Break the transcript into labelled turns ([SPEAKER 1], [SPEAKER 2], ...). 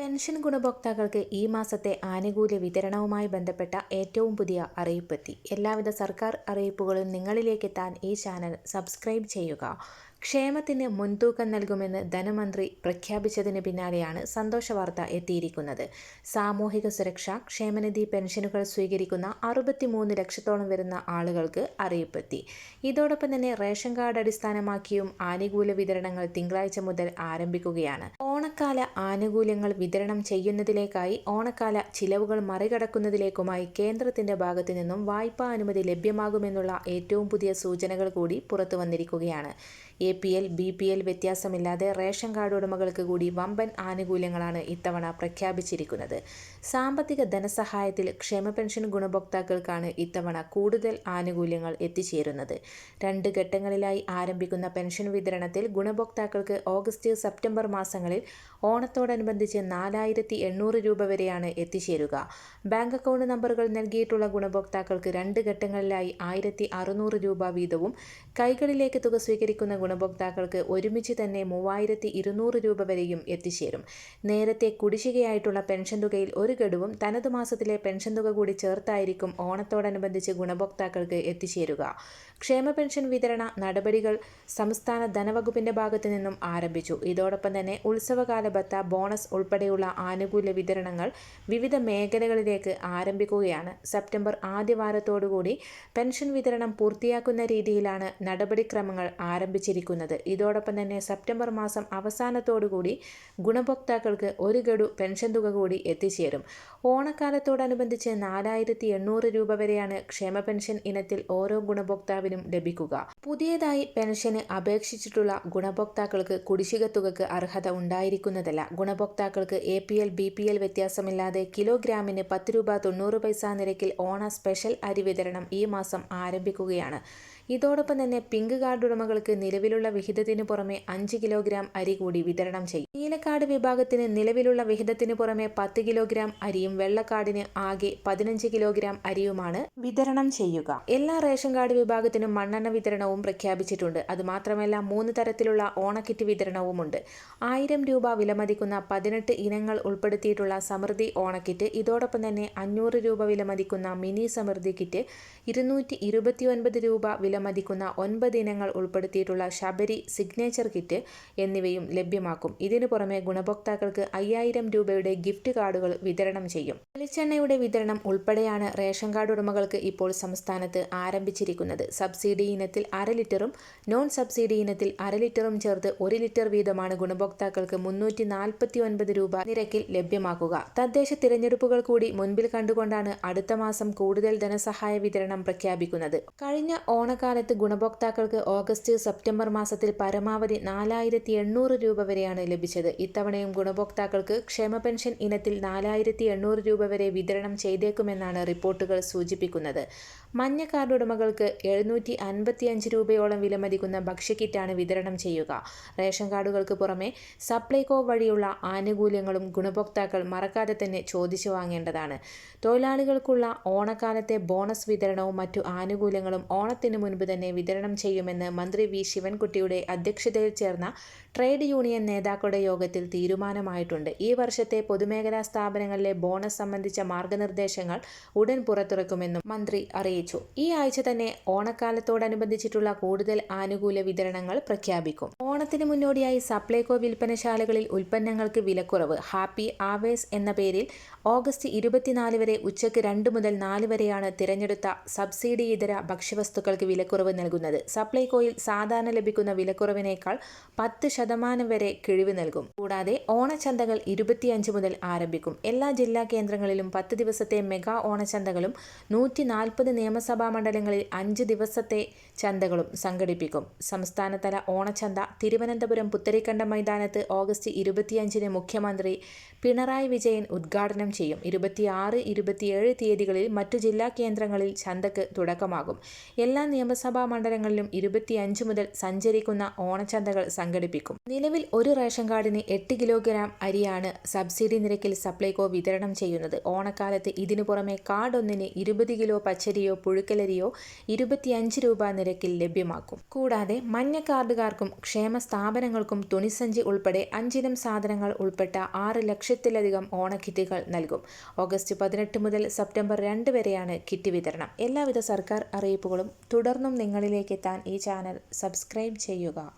[SPEAKER 1] Pension ഗുണഭോക്താക്കൾക്ക് ഈ മാസത്തെ ആനുകൂല്യ വിതരണവുമായി ബന്ധപ്പെട്ട ഏറ്റവും പുതിയ അറിയിപ്പെത്തി. എല്ലാവിധ സർക്കാർ അറിയിപ്പുകളും നിങ്ങളിലേക്കെത്താൻ ഈ ചാനൽ സബ്സ്ക്രൈബ് ചെയ്യുക. ക്ഷേമത്തിന് മുൻതൂക്കം നൽകുമെന്ന് ധനമന്ത്രി പ്രഖ്യാപിച്ചതിന് പിന്നാലെയാണ് സന്തോഷ വാർത്ത എത്തിയിരിക്കുന്നത്. സാമൂഹിക സുരക്ഷ ക്ഷേമനിധി പെൻഷനുകൾ സ്വീകരിക്കുന്ന അറുപത്തിമൂന്ന് ലക്ഷത്തോളം വരുന്ന ആളുകൾക്ക് അറിയിപ്പെത്തി. ഇതോടൊപ്പം തന്നെ റേഷൻ കാർഡ് അടിസ്ഥാനമാക്കിയും ആനുകൂല്യ വിതരണങ്ങൾ തിങ്കളാഴ്ച മുതൽ ആരംഭിക്കുകയാണ്. ഓണക്കാല ആനുകൂല്യങ്ങൾ വിതരണം ചെയ്യുന്നതിലേക്കായി ഓണക്കാല ചിലവുകൾ മറികടക്കുന്നതിലേക്കുമായി കേന്ദ്രത്തിന്റെ ഭാഗത്തു നിന്നും വായ്പാ അനുമതി ലഭ്യമാകുമെന്നുള്ള ഏറ്റവും പുതിയ സൂചനകൾ കൂടി പുറത്തു വന്നിരിക്കുകയാണ്. P L B P L വ്യത്യാസമില്ലാതെ റേഷൻ കാർഡ് ഉടമകൾക്ക് കൂടി വമ്പൻ ആനുകൂല്യങ്ങളാണ് ഇത്തവണ പ്രഖ്യാപിച്ചിരിക്കുന്നത്. സാമ്പത്തിക ധനസഹായത്തിൽ ക്ഷേമ പെൻഷൻ ഗുണഭോക്താക്കൾക്കാണ് ഇത്തവണ കൂടുതൽ ആനുകൂല്യങ്ങൾ എത്തിച്ചേരുന്നത്. രണ്ട് ഘട്ടങ്ങളിലായി ആരംഭിക്കുന്ന പെൻഷൻ വിതരണത്തിൽ ഗുണഭോക്താക്കൾക്ക് ഓഗസ്റ്റ് സെപ്റ്റംബർ മാസങ്ങളിൽ ഓണത്തോടനുബന്ധിച്ച് നാലായിരത്തി എണ്ണൂറ് രൂപ വരെയാണ് എത്തിച്ചേരുക. ബാങ്ക് അക്കൗണ്ട് നമ്പറുകൾ നൽകിയിട്ടുള്ള ഗുണഭോക്താക്കൾക്ക് രണ്ട് ഘട്ടങ്ങളിലായി ആയിരത്തി അറുന്നൂറ് രൂപ വീതവും കൈകളിലേക്ക് തുക സ്വീകരിക്കുന്ന ഗുണഭോക്താക്കൾക്ക് ഒരുമിച്ച് തന്നെ മൂവായിരത്തി ഇരുന്നൂറ് രൂപ വരെയും എത്തിച്ചേരും. നേരത്തെ കുടിശ്ശികയായിട്ടുള്ള പെൻഷൻ തുകയിൽ ഒരു ഗഡുവും തനത് മാസത്തിലെ പെൻഷൻ തുക കൂടി ചേർത്തായിരിക്കും ഓണത്തോടനുബന്ധിച്ച് ഗുണഭോക്താക്കൾക്ക് എത്തിച്ചേരുക. ക്ഷേമ പെൻഷൻ വിതരണ നടപടികൾ സംസ്ഥാന ധനവകുപ്പിന്റെ ഭാഗത്തു നിന്നും ആരംഭിച്ചു. ഇതോടൊപ്പം തന്നെ ഉത്സവകാല ബത്ത ബോണസ് ഉൾപ്പെടെയുള്ള ആനുകൂല്യ വിതരണങ്ങൾ വിവിധ മേഖലകളിലേക്ക് ആരംഭിക്കുകയാണ്. സെപ്റ്റംബർ ആദ്യ ആദ്യവാരത്തോടുകൂടി പെൻഷൻ വിതരണം പൂർത്തിയാക്കുന്ന രീതിയിലാണ് നടപടിക്രമങ്ങൾ ആരംഭിച്ചിരിക്കുന്നത്. ഇതോടൊപ്പം തന്നെ സെപ്റ്റംബർ മാസം അവസാനത്തോടുകൂടി ഗുണഭോക്താക്കൾക്ക് ഒരു ഗഡു പെൻഷൻ തുക കൂടി എത്തിച്ചേരും. ഓണക്കാലത്തോടനുബന്ധിച്ച് നാലായിരത്തി എണ്ണൂറ് രൂപ വരെയാണ് ക്ഷേമ പെൻഷൻ ഇനത്തിൽ ഓരോ ഗുണഭോക്താവിനും ലഭിക്കുക. പുതിയതായി പെൻഷന് അപേക്ഷിച്ചിട്ടുള്ള ഗുണഭോക്താക്കൾക്ക് കുടിശ്ശിക തുകക്ക് അർഹത ഉണ്ടായിരിക്കുന്നതല്ല. ഗുണഭോക്താക്കൾക്ക് A P L B P L വ്യത്യാസമില്ലാതെ കിലോഗ്രാമിന് പത്ത് രൂപ തൊണ്ണൂറ് പൈസ നിരക്കിൽ ഓണ സ്പെഷ്യൽ അരി വിതരണം ഈ മാസം ആരംഭിക്കുകയാണ്. ഇതോടൊപ്പം തന്നെ പിങ്ക് കാർഡ് ഉടമകൾക്ക് നിലവിലുള്ള വിഹിതത്തിനു പുറമെ അഞ്ച് കിലോഗ്രാം അരി കൂടി വിതരണം ചെയ്യും. നീലക്കാർഡ് വിഭാഗത്തിന് നിലവിലുള്ള വിഹിതത്തിനു പുറമെ പത്ത് കിലോഗ്രാം അരിയും വെള്ളക്കാർഡിന് ആകെ പതിനഞ്ച് കിലോഗ്രാം അരിയുമാണ് വിതരണം ചെയ്യുക. എല്ലാ റേഷൻ കാർഡ് വിഭാഗത്തിനും മണ്ണെണ്ണ വിതരണവും പ്രഖ്യാപിച്ചിട്ടുണ്ട്. അതുമാത്രമല്ല മൂന്ന് തരത്തിലുള്ള ഓണക്കിറ്റ് വിതരണവുമുണ്ട്. ആയിരം രൂപ വിലമതിക്കുന്ന പതിനെട്ട് ഇനങ്ങൾ ഉൾപ്പെടുത്തിയിട്ടുള്ള സമൃദ്ധി ഓണക്കിറ്റ് ഇതോടൊപ്പം തന്നെ അഞ്ഞൂറ് രൂപ വിലമതിക്കുന്ന മിനി സമൃദ്ധി കിറ്റ് ഇരുന്നൂറ്റി രൂപ വിലമതിക്കുന്ന ഒൻപത് ഇനങ്ങൾ ഉൾപ്പെടുത്തിയിട്ടുള്ള ശബരി സിഗ്നേച്ചർ കിറ്റ് എന്നിവയും ലഭ്യമാക്കും. ഇതിനു പുറമെ ഗുണഭോക്താക്കൾക്ക് അയ്യായിരം രൂപയുടെ ഗിഫ്റ്റ് കാർഡുകൾ വിതരണം ചെയ്യും. വെളിച്ചെണ്ണയുടെ വിതരണം ഉൾപ്പെടെയാണ് റേഷൻ കാർഡ് ഉടമകൾക്ക് ഇപ്പോൾ സംസ്ഥാനത്ത് ആരംഭിച്ചിരിക്കുന്നത്. സബ്സിഡി ഇനത്തിൽ അര ലിറ്ററും നോൺ സബ്സിഡി ഇനത്തിൽ അര ലിറ്ററും ചേർത്ത് ഒരു ലിറ്റർ വീതമാണ് ഗുണഭോക്താക്കൾക്ക് മുന്നൂറ്റി നാൽപ്പത്തി ഒൻപത് രൂപ നിരക്കിൽ ലഭ്യമാക്കുക. തദ്ദേശ തിരഞ്ഞെടുപ്പുകൾ കൂടി മുൻപിൽ കണ്ടുകൊണ്ടാണ് അടുത്ത മാസം കൂടുതൽ ധനസഹായ വിതരണം പ്രഖ്യാപിക്കുന്നത്. കഴിഞ്ഞ ഓണക്കാലത്ത് ഗുണഭോക്താക്കൾക്ക് ഓഗസ്റ്റ് സെപ്റ്റംബർ മാസത്തിൽ പരമാവധി നാലായിരത്തി എണ്ണൂറ് രൂപ വരെയാണ് ലഭിച്ചത്. ഇത്തവണയും ഗുണഭോക്താക്കൾക്ക് ക്ഷേമ പെൻഷൻ ഇനത്തിൽ നാലായിരത്തി എണ്ണൂറ് രൂപ വരെ വിതരണം ചെയ്തേക്കുമെന്നാണ് റിപ്പോർട്ടുകൾ സൂചിപ്പിക്കുന്നത്. മഞ്ഞ കാർഡ് ഉടമകൾക്ക് എഴുന്നൂറ്റി അൻപത്തി അഞ്ച് രൂപയോളം വിലമതിക്കുന്ന ഭക്ഷ്യക്കിറ്റാണ് വിതരണം ചെയ്യുക. റേഷൻ കാർഡുകൾക്ക് പുറമെ സപ്ലൈകോ വഴിയുള്ള ആനുകൂല്യങ്ങളും ഗുണഭോക്താക്കൾ മറക്കാതെ തന്നെ ചോദിച്ചു വാങ്ങേണ്ടതാണ്. തൊഴിലാളികൾക്കുള്ള ഓണക്കാലത്തെ ബോണസ് വിതരണവും മറ്റു ആനുകൂല്യങ്ങളും ഓണത്തിന് മുൻപ് തന്നെ വിതരണം ചെയ്യുമെന്ന് മന്ത്രി വി. ശിവൻകുട്ടിയുടെ അധ്യക്ഷതയിൽ ചേർന്ന ട്രേഡ് യൂണിയൻ നേതാക്കളുടെ യോഗത്തിൽ തീരുമാനമായിട്ടുണ്ട്. ഈ വർഷത്തെ പൊതുമേഖലാ സ്ഥാപനങ്ങളിലെ ബോണസ് സംബന്ധിച്ച മാർഗനിർദ്ദേശങ്ങൾ ഉടൻ പുറത്തിറക്കുമെന്നും മന്ത്രി അറിയിച്ചു. ഈ ആഴ്ച തന്നെ ഓണക്കാലത്തോടനുബന്ധിച്ചിട്ടുള്ള കൂടുതൽ ആനുകൂല വിതരണങ്ങൾ പ്രഖ്യാപിക്കും. ഓണത്തിന് മുന്നോടിയായി സപ്ലൈകോ വിൽപ്പനശാലകളിൽ ഉൽപ്പന്നങ്ങൾക്ക് വിലക്കുറവ് ഹാപ്പി ആവേസ് എന്ന പേരിൽ ഓഗസ്റ്റ് ഇരുപത്തിനാല് വരെ ഉച്ചയ്ക്ക് രണ്ട് മുതൽ നാല് വരെയാണ് തിരഞ്ഞെടുത്ത സബ്സിഡി ഇതര ഭക്ഷ്യവസ്തുക്കൾക്ക് വിലക്കുറവ് നൽകുന്നത്. സപ്ലൈകോയിൽ സാധാരണ ലഭിക്കുന്ന വിലക്കുറവിനേക്കാൾ പത്ത് ശതമാനം വരെ കിഴിവ് നൽകും. കൂടാതെ ഓണച്ചന്തകൾ ഇരുപത്തിയഞ്ച് മുതൽ ആരംഭിക്കും. എല്ലാ ജില്ലാ കേന്ദ്രങ്ങളിലും പത്ത് ദിവസത്തെ മെഗാ ഓണച്ചന്തകളും നൂറ്റി നാൽപ്പത് നിയമസഭാ മണ്ഡലങ്ങളിൽ അഞ്ച് ദിവസത്തെ ചന്തകളും സംഘടിപ്പിക്കും. സംസ്ഥാനതല ഓണച്ചന്ത തിരുവനന്തപുരം പുത്തരിക്കണ്ടം മൈതാനത്ത് ഓഗസ്റ്റ് ഇരുപത്തിയഞ്ചിന് മുഖ്യമന്ത്രി പിണറായി വിജയൻ ഉദ്ഘാടനം ചെയ്യും. ഇരുപത്തിയാറ് ഇരുപത്തിയേഴ് തീയതികളിൽ മറ്റു ജില്ലാ കേന്ദ്രങ്ങളിൽ ചന്തക്ക് തുടക്കമാകും. എല്ലാ നിയമസഭാ മണ്ഡലങ്ങളിലും ഇരുപത്തിയഞ്ച് മുതൽ സഞ്ചരിക്കുന്ന ഓണച്ചന്തകൾ സംഘടിപ്പിക്കും. നൽകും നിലവിൽ ഒരു റേഷൻ കാർഡിന് എട്ട് കിലോഗ്രാം അരിയാണ് സബ്സിഡി നിരക്കിൽ സപ്ലൈകോ വിതരണം ചെയ്യുന്നത്. ഓണക്കാലത്ത് ഇതിനു പുറമെ കാർഡ് ഒന്നിന് ഇരുപത് കിലോ പച്ചരിയോ പുഴുക്കലരിയോ ഇരുപത്തിയഞ്ച് രൂപ നിരക്കിൽ ലഭ്യമാക്കും. കൂടാതെ മഞ്ഞ കാർഡുകാർക്കും ക്ഷേമ സ്ഥാപനങ്ങൾക്കും തുണിസഞ്ചി ഉൾപ്പെടെ അഞ്ചിനം സാധനങ്ങൾ ഉൾപ്പെട്ട ആറ് ലക്ഷത്തിലധികം ഓണക്കിറ്റുകൾ നൽകും. ഓഗസ്റ്റ് പതിനെട്ട് മുതൽ സെപ്റ്റംബർ രണ്ട് വരെയാണ് കിറ്റ് വിതരണം. എല്ലാവിധ സർക്കാർ അറിയിപ്പുകളും തുടർന്നും നിങ്ങളിലേക്ക് എത്താൻ ഈ ചാനൽ സബ്സ്ക്രൈബ് ചെയ്യുക.